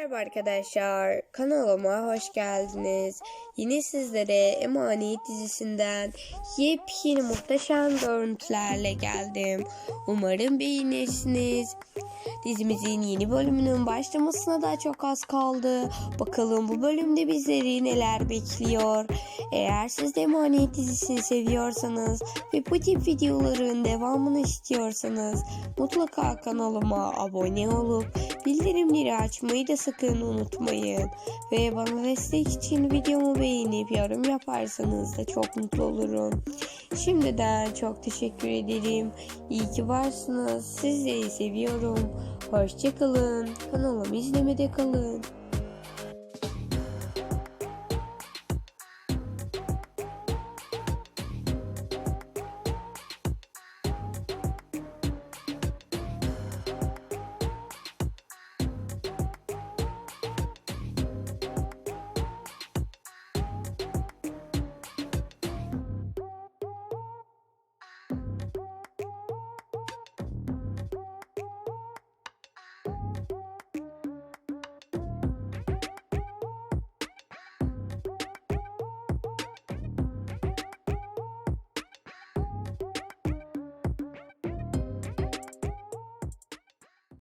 Merhaba arkadaşlar, kanalıma hoş geldiniz. Yine sizlere Emanet dizisinden yepyeni muhteşem görüntülerle geldim. Umarım beğenirsiniz. Dizimizin yeni bölümünün başlamasına da çok az kaldı. Bakalım bu bölümde bizleri neler bekliyor. Eğer siz de Emanet dizisini seviyorsanız ve bu tip videoların devamını istiyorsanız mutlaka kanalıma abone olup bildirimleri açmayı da sakın unutmayın. Ve bana destek için videomu beğenip yorum yaparsanız da çok mutlu olurum. Şimdiden çok teşekkür ederim. İyi ki varsınız. Sizleri seviyorum. Hoşçakalın. Kanalımı izlemede kalın.